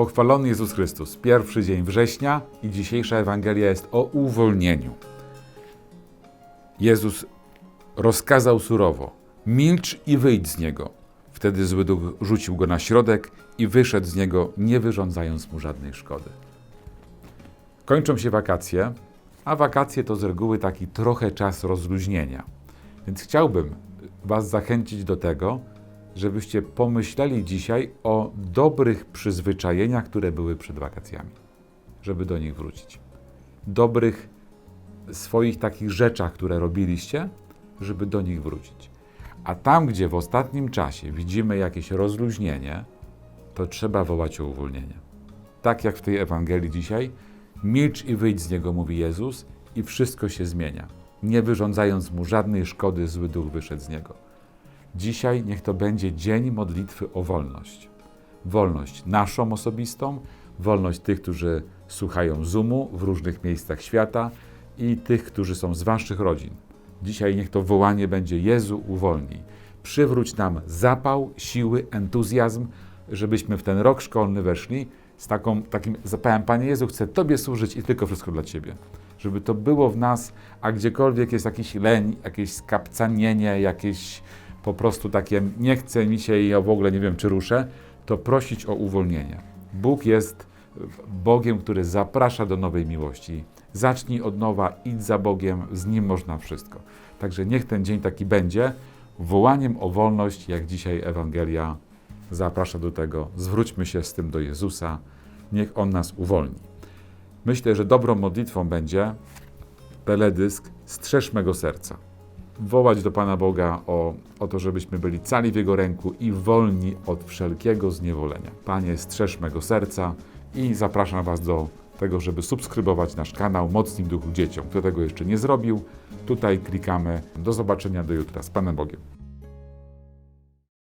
Pochwalony Jezus Chrystus. Pierwszy dzień września i dzisiejsza Ewangelia jest o uwolnieniu. Jezus rozkazał surowo: milcz i wyjdź z niego. Wtedy zły duch rzucił go na środek i wyszedł z niego, nie wyrządzając mu żadnej szkody. Kończą się wakacje, a wakacje to z reguły taki trochę czas rozluźnienia. Więc chciałbym Was zachęcić do tego, żebyście pomyśleli dzisiaj o dobrych przyzwyczajeniach, które były przed wakacjami, żeby do nich wrócić. Dobrych swoich takich rzeczach, które robiliście, żeby do nich wrócić. A tam, gdzie w ostatnim czasie widzimy jakieś rozluźnienie, to trzeba wołać o uwolnienie. Tak jak w tej Ewangelii dzisiaj, milcz i wyjdź z niego, mówi Jezus, i wszystko się zmienia. Nie wyrządzając mu żadnej szkody, zły duch wyszedł z niego. Dzisiaj niech to będzie dzień modlitwy o wolność. Wolność naszą osobistą, wolność tych, którzy słuchają Zoomu w różnych miejscach świata i tych, którzy są z Waszych rodzin. Dzisiaj niech to wołanie będzie Jezu, uwolnij. Przywróć nam zapał, siły, entuzjazm, żebyśmy w ten rok szkolny weszli z taką, takim zapałem, Panie Jezu, chcę Tobie służyć i tylko wszystko dla Ciebie. Żeby to było w nas, a gdziekolwiek jest jakiś leń, jakieś skapcanienie, jakieś po prostu takie nie chce mi się i ja w ogóle nie wiem, czy ruszę, to prosić o uwolnienie. Bóg jest Bogiem, który zaprasza do nowej miłości. Zacznij od nowa, idź za Bogiem, z Nim można wszystko. Także niech ten dzień taki będzie wołaniem o wolność, jak dzisiaj Ewangelia zaprasza do tego. Zwróćmy się z tym do Jezusa, niech On nas uwolni. Myślę, że dobrą modlitwą będzie teledysk Strzeż mego serca. Wołać do Pana Boga o, o to, żebyśmy byli cali w Jego ręku i wolni od wszelkiego zniewolenia. Panie, strzeż mego serca i zapraszam Was do tego, żeby subskrybować nasz kanał Mocnim Duchu Dzieciom. Kto tego jeszcze nie zrobił, tutaj klikamy. Do zobaczenia do jutra. Z Panem Bogiem.